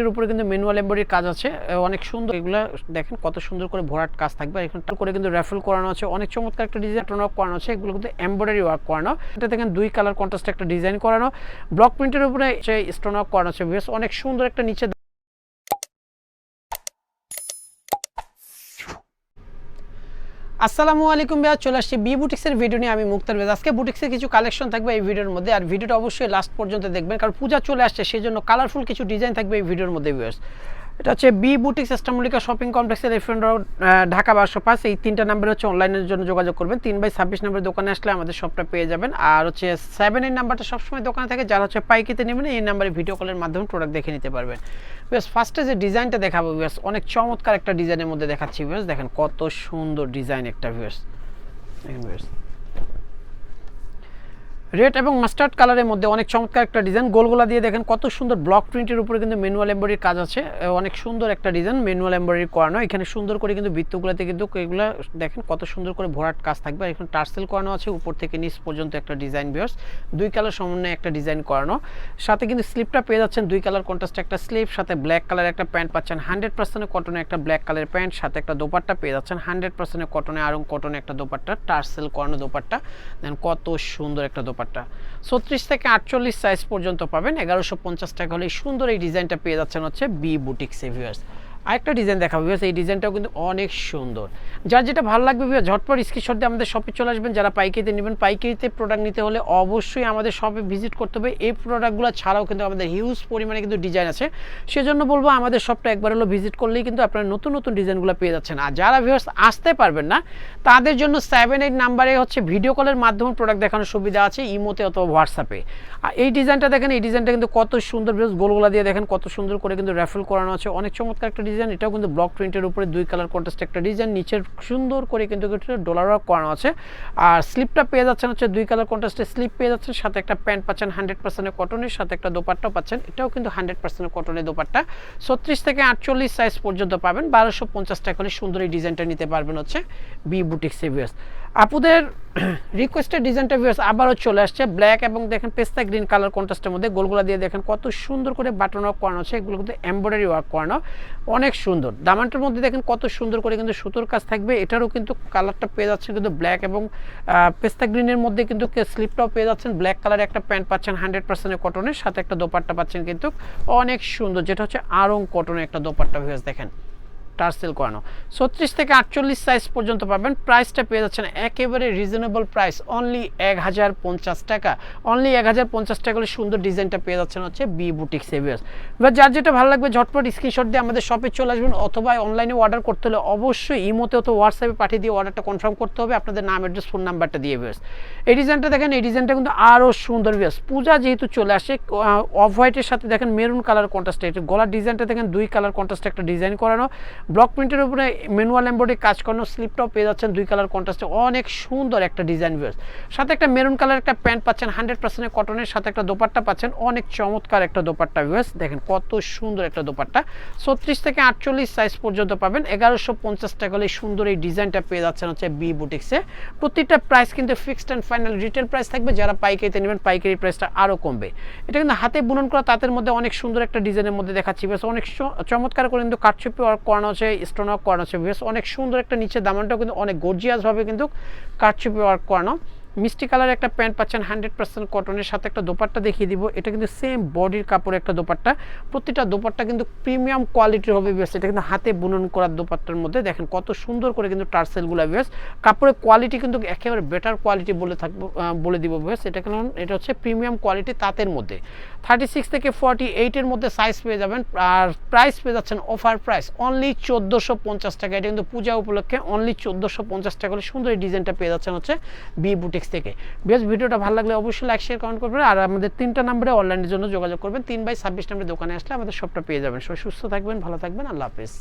এর উপরে কিন্তু ম্যানুয়াল এমব্রয়ডারির কাজ আছে। অনেক সুন্দর। এগুলো দেখেন কত সুন্দর করে ভরাট কাজ থাকবে। এখানে করে কিন্তু র্যাফেল করানো আছে। অনেক চমৎকার একটা ডিজাইন ওয়ার্ক করানো আছে। এগুলো কিন্তু এমব্রয়ডারি ওয়ার্ক করানো। এটা দেখেন দুই কালার কন্ট্রাস্ট একটা ডিজাইন করানো। ব্লক প্রিন্টের উপরে স্টোন ওয়ার্ক করানো আছে। বেশ অনেক সুন্দর একটা নিচে আসসালামু আলাইকুম ভাইয়া, চলে আসছি বি বুটিক্সের ভিডিও নিয়ে। আমি মুক্তার বেজ। আজকে বুটিক্সের কিছু কালেকশন থাকবে এই ভিডিওর মধ্যে। আর ভিডিওটা অবশ্যই লাস্ট পর্যন্ত দেখবেন, কারণ পূজা চলে আসছে সেই জন্য কালারফুল কিছু ডিজাইন থাকবে এই ভিডিওর মধ্যে ভিউয়ার্স এটা হচ্ছে বি বুটিক্স ইস্টামলিকা শপিং কমপ্লেক্সের রেফারেন্ট ঢাকা বারোশো পাঁচ। এই তিনটা নাম্বার হচ্ছে অনলাইনের জন্য যোগাযোগ করবেন। তিন বাই ছাব্বিশ নাম্বার দোকানে আসলে আমাদের শপটা পেয়ে যাবেন। আর হচ্ছে সেভেন এই নাম্বারটা সবসময় দোকানে থাকে। যারা হচ্ছে পাইকিতে নেবেন, এই নাম্বারে ভিডিও কলের মাধ্যমে প্রোডাক্ট দেখে নিতে পারবেন। বেশ ফার্স্টে যে ডিজাইনটা দেখাবো বেশ অনেক চমৎকার একটা ডিজাইনের মধ্যে দেখাচ্ছি বেশ দেখেন কত সুন্দর ডিজাইন একটা বেশ দেখেন বেশ রেড এবং মাস্টার্ড কালারের মধ্যে অনেক চমৎকার একটা ডিজাইন। গোলগোলা দিয়ে দেখেন কত সুন্দর ব্লক প্রিন্টের উপরে কিন্তু ম্যানুয়াল এমব্রয়ডারির কাজ আছে। অনেক সুন্দর একটা ডিজাইন ম্যানুয়াল এমব্রয়ডারি করানো। এখানে সুন্দর করে কিন্তু বৃত্তগুলোতে কিন্তু এগুলো দেখেন কত সুন্দর করে ভরাট কাজ থাকবে। আর এখানে টার্সেল করানো আছে, উপর থেকে নিচ পর্যন্ত একটা ডিজাইন বিয়ার্স। দুই কালার সমন্বয়ে একটা ডিজাইন করানো। সাথে কিন্তু স্লিপটা পেয়ে যাচ্ছেন দুই কালার কন্ট্রাস্ট একটা স্লিপ, সাথে ব্ল্যাক কালার একটা প্যান্ট পাচ্ছেন। হান্ড্রেড পার্সেন্টের কটনে একটা ব্ল্যাক কালারের প্যান্ট, সাথে একটা দোপাট্টা পেয়ে যাচ্ছেন। হান্ড্রেড পার্সেন্টের কটনে আরং কটনে একটা দোপাট্টা, টার্সেল করানো দোপাট্টা। দেন কত সুন্দর একটা দোপাট্টা। ছত্রিশ থেকে আটচল্লিশ সাইজ পর্যন্ত পাবেন। এগারোশো পঞ্চাশ টাকা হলে সুন্দর এই ডিজাইনটা পেয়ে যাচ্ছেন হচ্ছে বি বুটিক সেভিয়ার্স আরেকটা ডিজাইন দেখাবো ভিউয়ার্স এই ডিজাইনটাও কিন্তু অনেক সুন্দর। যার যেটা ভালো লাগবে ভিউয়ার ঝটপট স্ক্রিনশট দিয়ে আমাদের শপে চলে আসবেন। যারা পাইকারিতে নেবেন, পাইকারিতে প্রোডাক্ট নিতে হলে অবশ্যই আমাদের শপে ভিজিট করতে হবে। এই প্রোডাক্টগুলো ছাড়াও কিন্তু আমাদের হিউজ পরিমাণে কিন্তু ডিজাইন আছে। সেজন্য বলব, আমাদের শপটা একবার হলো ভিজিট করলেই কিন্তু আপনারা নতুন নতুন ডিজাইনগুলো পেয়ে যাচ্ছেন। আর যারা ভিউয়ার্স আসতে পারবেন না, তাদের জন্য সেভেন এইট নাম্বারে হচ্ছে ভিডিও কলের মাধ্যমে প্রোডাক্ট দেখানোর সুবিধা আছে ইমোতে অথবা হোয়াটসঅ্যাপে আর এই ডিজাইনটা দেখেন, এই ডিজাইনটা কিন্তু কত সুন্দর বেশ গোলগোলা দিয়ে দেখেন, কত সুন্দর করে কিন্তু র্যাফেল করানো আছে। অনেক চমৎকার একটা ডিজাইন এটাও কিন্তু ব্লক প্রিন্টের উপরে দুই কালার কন্ট্রাস্ট একটা ডিজাইন নিচের সুন্দর করে কিন্তু ডলার ওয়ার্ক করানো আছে। আর স্লিপটা পেয়ে যাচ্ছেন হচ্ছে দুই কালার কন্ট্রাস্টে স্লিপ পেয়ে যাচ্ছেন, সাথে একটা প্যান্ট পাচ্ছেন হান্ড্রেড পার্সেন্টের কটনের সাথে একটা দোপাট্টাও পাচ্ছেন। এটাও কিন্তু হান্ড্রেড পার্সেন্টের কটনের দোপাট্টা। ছত্রিশ থেকে আটচল্লিশ সাইজ পর্যন্ত পাবেন। বারোশো পঞ্চাশ টাকা হলে সুন্দর এই ডিজাইনটা নিতে পারবেন হচ্ছে বি বুটিক সেভিয়ার্স আপুদের রিকোয়েস্টেড ডিজাইনটা ভিউয়ার্স আবারও চলে আসছে। ব্ল্যাক এবং দেখেন পেস্তা গ্রিন কালার কন্ট্রাস্টের মধ্যে গোলগুলা দিয়ে দেখেন কত সুন্দর করে বাটন ওয়ার্ক করানো আছে। এগুলো কিন্তু এমব্রয়ডারি ওয়ার্ক করানো। অনেক সুন্দর। দামানটার মধ্যে দেখেন কত সুন্দর করে কিন্তু সুতোর কাজ থাকবে। এটারও কিন্তু কালারটা পেয়ে যাচ্ছে কিন্তু ব্ল্যাক এবং পেস্তা গ্রিনের মধ্যে কিন্তু স্লিপটাও পেয়ে যাচ্ছেন। ব্ল্যাক কালার একটা প্যান্ট পাচ্ছেন হান্ড্রেড পার্সেন্টের কটনের সাথে একটা দোপাট্টা পাচ্ছেন কিন্তু অনেক সুন্দর। যেটা হচ্ছে আরং কটনের একটা দোপাট্টা ভিউয়ার্স দেখেন। টার্সেল করানো। ছত্রিশ থেকে আটচল্লিশ সাইজ পর্যন্ত পাবেন। প্রাইসটা পেয়ে যাচ্ছেন একেবারে রিজনেবল প্রাইস অনলি এক হাজার পঞ্চাশ টাকা। অনলি এক হাজার পঞ্চাশ টাকা হলে সুন্দর ডিজাইনটা পেয়ে যাচ্ছেন হচ্ছে বি বুটিক সেভিয়ার্স এবার যার যেটা ভালো লাগবে, ঝটপট স্ক্রিনশট দিয়ে আমাদের শপে চলে আসবেন, অথবা অনলাইনে অর্ডার করতে হলে অবশ্যই ইমোতে অথবা হোয়াটসঅ্যাপে পাঠিয়ে দিয়ে অর্ডারটা কনফার্ম করতে হবে। আপনাদের নাম অ্যাড্রেস ফোন নাম্বারটা দিয়ে বিয়ার্স এই ডিজাইনটা দেখেন, এই ডিজাইনটা কিন্তু আরও সুন্দর বিয়ার্স পূজা যেহেতু চলে আসে অফ হোয়াইটের সাথে দেখেন মেরুন কালার কন্ট্রাস্ট গলার ডিজাইনটা দেখেন, দুই কালার কন্ট্রাস্ট একটা ডিজাইন করানো। ব্লক প্রিন্টের উপরে ম্যানুয়াল এমব্রয়ডারি কাজ করানো স্লিপটাও পেয়ে যাচ্ছেন দুই কালার কন্ট্রাস্টে। অনেক সুন্দর একটা ডিজাইন ভিউয়ার্স। সাথে একটা মেরুন কালার একটা প্যান্ট পাচ্ছেন, হান্ড্রেড পার্সেন্টের কটনের সাথে একটা দোপাট্টা পাচ্ছেন। অনেক চমৎকার একটা দোপাট্টা ভিউয়ার্স। দেখেন কত সুন্দর একটা দোপাট্টা। ছত্রিশ থেকে আটচল্লিশ সাইজ পর্যন্ত পাবেন। এগারোশো পঞ্চাশ টাকা হলে সুন্দর এই ডিজাইনটা পেয়ে যাচ্ছেন হচ্ছে বি বুটিক্সে প্রতিটা প্রাইস কিন্তু fixed and final retail price থাকবে। যারা পাইকারিতে নেবেন, পাইকারি প্রাইসটা আরও কমবে। এটা কিন্তু হাতে বুনন করা তাদের মধ্যে অনেক সুন্দর একটা ডিজাইনের মধ্যে দেখাচ্ছি। বেশ অনেক চমৎকার করে কিন্তু ওয়ার্ক করানো আছে স্টোন ওয়ার্ক করানো আছে। বেশ অনেক সুন্দর একটা নিচে দামানটাও কিন্তু অনেক গর্জিয়াসভাবে কিন্তু কারচুপি ওয়ার্ক করানো। মিষ্টি কালার একটা প্যান্ট পাচ্ছেন হান্ড্রেড পার্সেন্ট কটনের সাথে একটা দোপাট্টা দেখিয়ে দিব। এটা কিন্তু সেম বডির কাপড় একটা দোপাট্টা। প্রতিটা দোপাট্টা কিন্তু প্রিমিয়াম কোয়ালিটির হবে বেশ এটা কিন্তু হাতে বুনন করার দোপাট্টার মধ্যে দেখেন কত সুন্দর করে কিন্তু টার্সেলগুলো বেশ কাপড়ের কোয়ালিটি কিন্তু একেবারে বেটার কোয়ালিটি বলে থাকব বলে দিব বেশ এটা কারণ এটা হচ্ছে প্রিমিয়াম কোয়ালিটি তাঁতের মধ্যে। থার্টি সিক্স থেকে ফর্টি এইটের মধ্যে সাইজ পেয়ে যাবেন। আর প্রাইস পেয়ে যাচ্ছেন অফার প্রাইস অনলি চোদ্দোশো পঞ্চাশ টাকা। এটা কিন্তু পূজা উপলক্ষে অনলি চোদ্দোশো পঞ্চাশ টাকা হলে সুন্দর এই ডিজাইনটা পেয়ে যাচ্ছেন হচ্ছে বি বুটিক্স থেকে। বেশ ভিডিওটা ভালো লাগলে অবশ্যই লাইক শেয়ার কমেন্ট করবেন। আর আমাদের তিনটা নাম্বারে অনলাইনের জন্য যোগাযোগ করবেন। তিন বাই ছাব্বিশ নাম্বারে দোকানে আসলে আমাদের সবটা পেয়ে যাবেন। সবাই সুস্থ থাকবেন, ভালো থাকবেন। আল্লাহ হাফেজ।